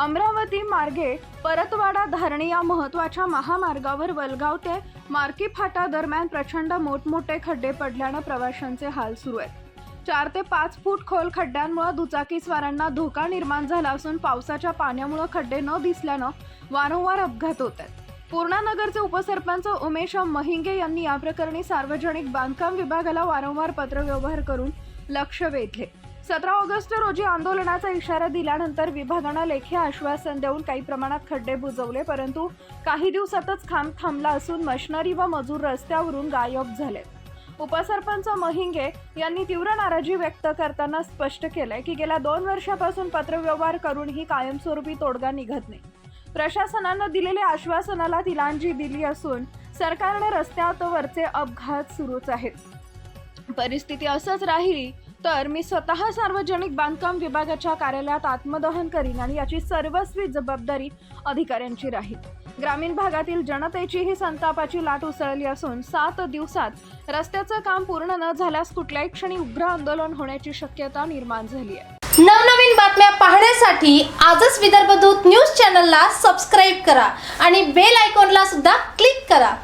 अमरावती मार्गे परतवाडा धारणी या महत्त्वाच्या महामार्गावर वलगाव ते मार्की फाटा दरम्यान प्रचंड मोठमोठे खड्डे पडल्यानं प्रवाशांचे हाल सुरू आहेत. चार ते पाच फूट खोल खड्ड्यांमुळे दुचाकीस्वारांना धोका निर्माण झाला असून पावसाच्या पाण्यामुळे खड्डे न दिसल्यानं वारंवार अपघात होत आहेत. पूर्णानगरचे उपसरपंच उमेश महिंगे यांनी याप्रकरणी सार्वजनिक बांधकाम विभागाला वारंवार पत्रव्यवहार करून लक्ष वेधले. सतरा ऑगस्ट रोजी आंदोलनाचा इशारा दिल्यानंतर विभागानं लेखी आश्वासन देऊन काही प्रमाणात खड्डे बुजवले परंतु काही दिवसातच खांब थांबला असून मशनरी व मजूर रस्त्यावरून गायब झाले. उपसरपंच महिंगे यांनी तीव्र नाराजी व्यक्त करताना स्पष्ट केलंय की गेल्या दोन वर्षापासून पत्रव्यवहार करूनही कायमस्वरूपी तोडगा निघत नाही. प्रशासनानं दिलेल्या आश्वासनाला तिलांजी दिली असून सरकारने रस्त्यावरचे अपघात सुरूच आहेत. परिस्थिती असंच राहिली तर मी स्वतः सार्वजनिक बांधकाम विभागाच्या कार्यालयात आत्मदहन करीन आणि याची सर्वस्वी जबाबदारी अधिकाऱ्यांची राहील. ग्रामीण भागातील जनतेची ही संतापाची लाट उसळली असून सात दिवसात रस्त्याचं काम पूर्ण न झाल्यास कुठल्याही क्षणी उग्र आंदोलन होण्याची शक्यता निर्माण झाली आहे. नवनवीन बातम्या पाहण्यासाठी आजच विदर्भ दूत न्यूज चॅनलला सबस्क्राईब करा आणि बेल आयकॉनला सुद्धा क्लिक करा.